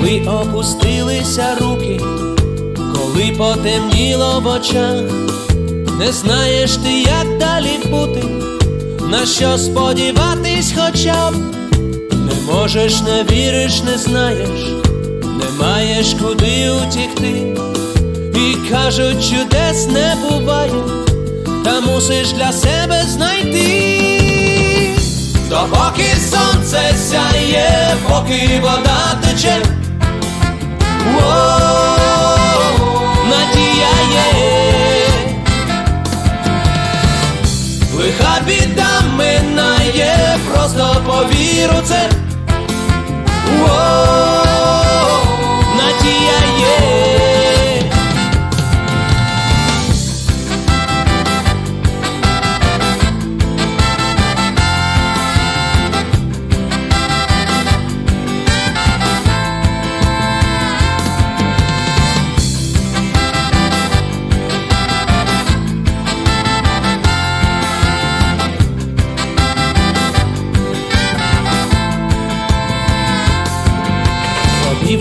Коли опустилися руки, коли потемніло в очах, не знаєш ти, як далі бути, на що сподіватись хоча б, не можеш, не віриш, не знаєш, не маєш куди утікти, і кажуть, чудес не буває, та мусиш для себе знайти. Допоки сонце сяє, поки вода тече. Просто повір у це.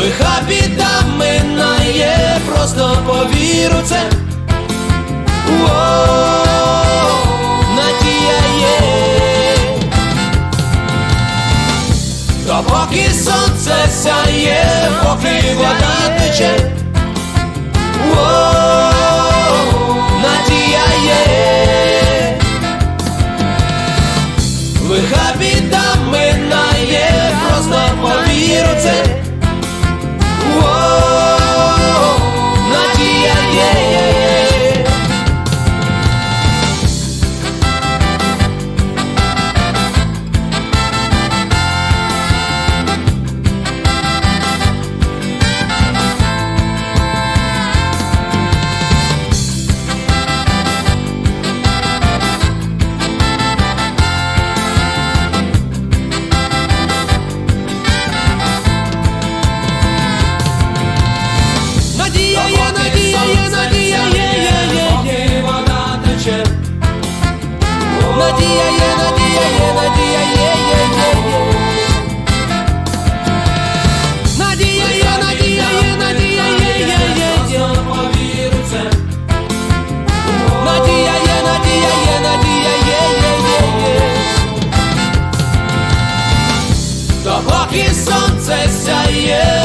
Лиха біда минає, просто повір це. Воу, надія є, допоки сонце сяє, поки вода тече. Воу, надія є. Лиха біда минає, просто повір це. Є. Допоки сонце сяє,